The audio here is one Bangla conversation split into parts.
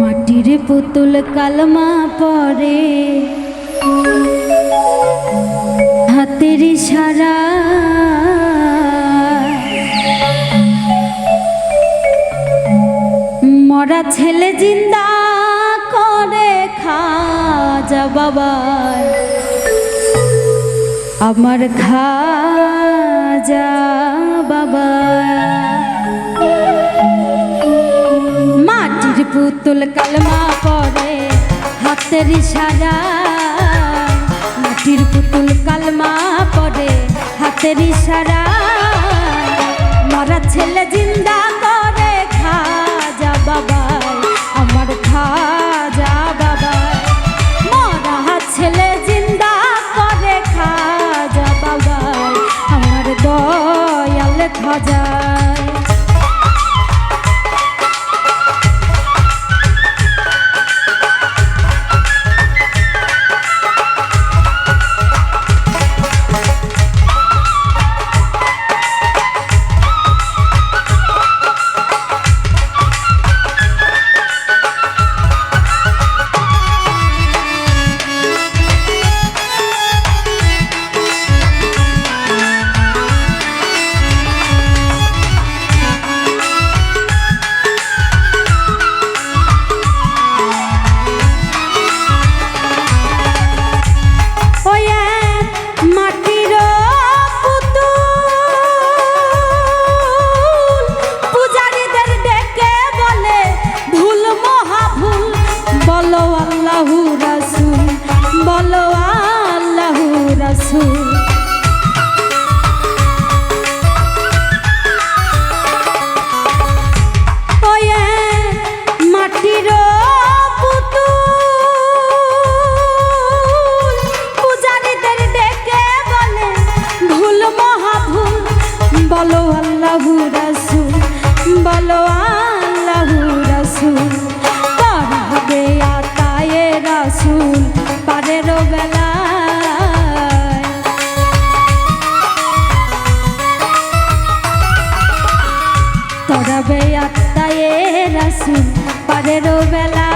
মাটির পুতুল কালমা পরে। হাতের সারা মরা ছেলে জিন্দা করে খাজা বাবার। আমার খাজা বাবা মাটির পুতুল কালমা পরে হাতের ইশারা মাটির পুতুল কালমা পরে হাতের ইশারা মরা ছেলে জিন্দা করে খাজা বাবা আমার খাজা বাবাই। মরা ছেলে জিন্দা করে খাজা বাবা আমার দয়াল খাজায় ডেকে বলে বলো আল্লাহু রাসূল বলো আল্লাহু রাসূল পার হবে আতায়ে রাসূল বেলায় তরবে আত্মায়ে রাসুল। পারেরও বেলা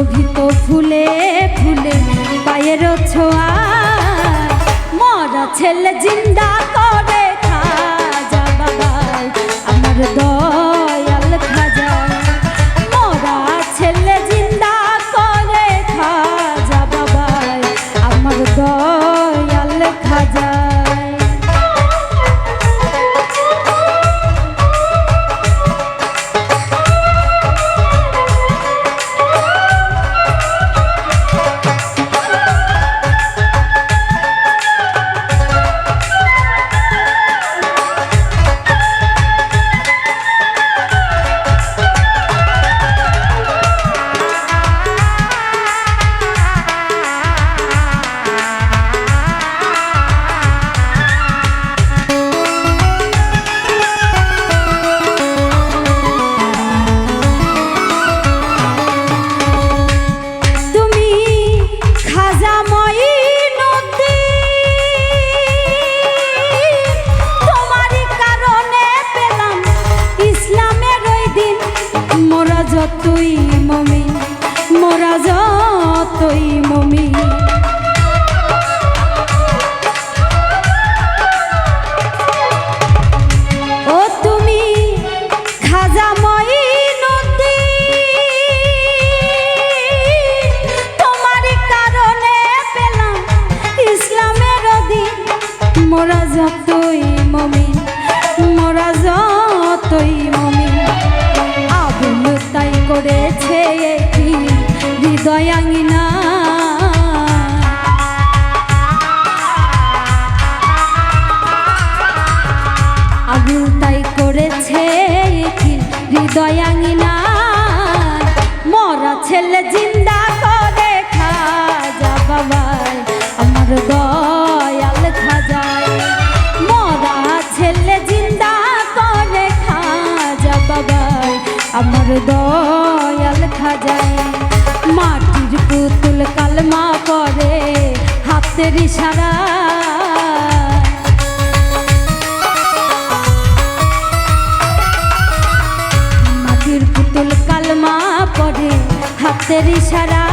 সুরভিত ফুলে ফুলে পায়ের ছোঁয়া। মরা ছেলে জিন্দা করে যতই মমি হৃদয়াঙ্গিনা মরা ছেলে জিন্দা করে খাজা বাবাই, আমার দয়াল খাজায় মরা ছেলে জিন্দা করে খাজা বাবাই, আমার দয়াল খাজায় মাটির পুতুল কালমা করে হাতের ইশারা হাতের ইশারায়